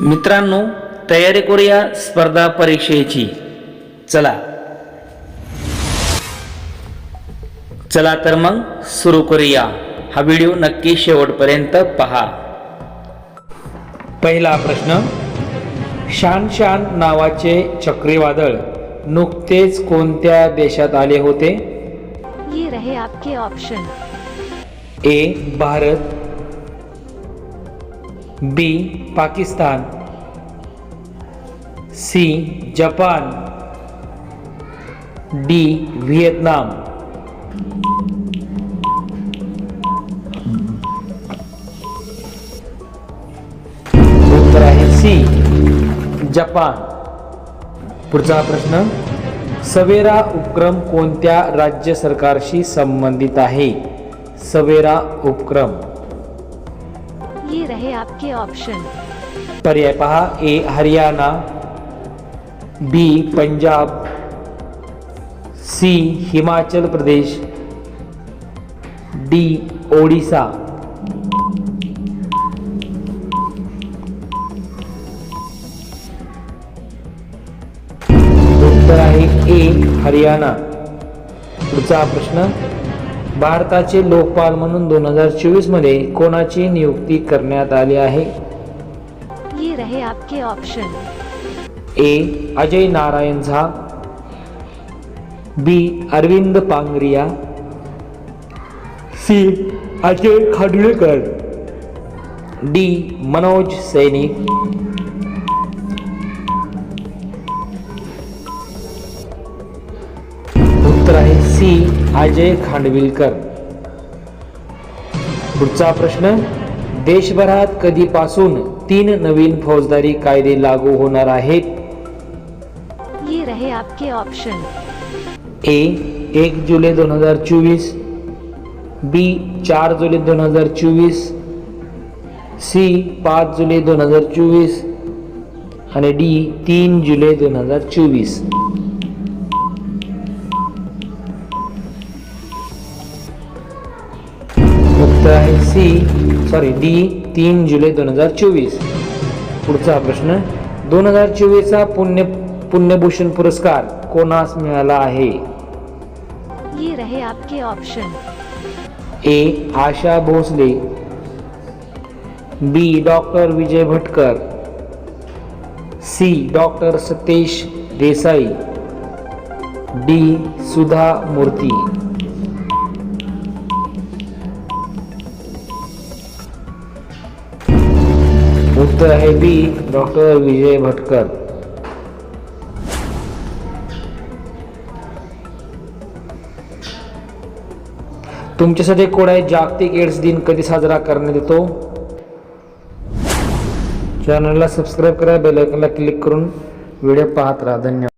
मित्रांनो तयारी करूया स्पर्धा परीक्षेची. चला. चला तर मग सुरू करूया. हा व्हिडिओ नक्की शेवटपर्यंत पहा. पहिला प्रश्न. शान शान नावाचे चक्रीवादळ नुकतेच कोणत्या देशात आले होते? ये रहे आपके option A Bharat B Pakistan C Japan D Vietnam उत्तर आहे सी जपान पुढचा प्रश्न. सवेरा उपक्रम कोणत्या राज्य सरकारशी संबंधित आहे? सवेरा उपक्रम. ये रहे आपके ऑप्शन पर्याय पहा A Haryana B Punjab C Himachal Pradesh D Odisha उत्तर आहे ए हरियाणा. पुढचा प्रश्न भारताचे लोकपाल म्हणून दोन हजार चोवीसमध्ये कोणाची नियुक्ती करण्यात आली आहे? ये रहे आपके option A. Ajay Narayan Jha. B. Arvind Panagariya. C. Ajay Khadulekar. D. Manoj Sainik Ajay Khandvilkar. पुढचा प्रश्न देशभरात कधीपासून तीन नवीन फौजदारी कायदे लागू होणार आहेत? ये रहे आपके ऑप्शन ए एक जुलै दोन हजार चोवीस. बी चार जुलै दोन हजार चोवीस. सी पाच जुलै दोन हजार चोवीस. आणि डी तीन जुलै दोन हजार चोवीस. उत्तर आहे. सी सॉरी डी तीन जुलै दोन हजार चोवीस. पुढचा प्रश्न. दोन हजार चोवीसचा पुण्य पुण्यभूषण पुरस्कार कोणास मिळाला आहे? ये रहे आपके option A Asha Bhosle. B doctor Vijay Bhatkar. C doctor Satish Desai. D Sudha Murthy. उत्तर आहे बी डॉक्टर विजय भटकर. तुमच्यासाठी कोड आहे जागतिक एड्स दिन कधी साजरा करण्यात येतो? चॅनलला सबस्क्राईब करा बेलायकनला क्लिक करून व्हिडिओ पाहत राहा. धन्यवाद.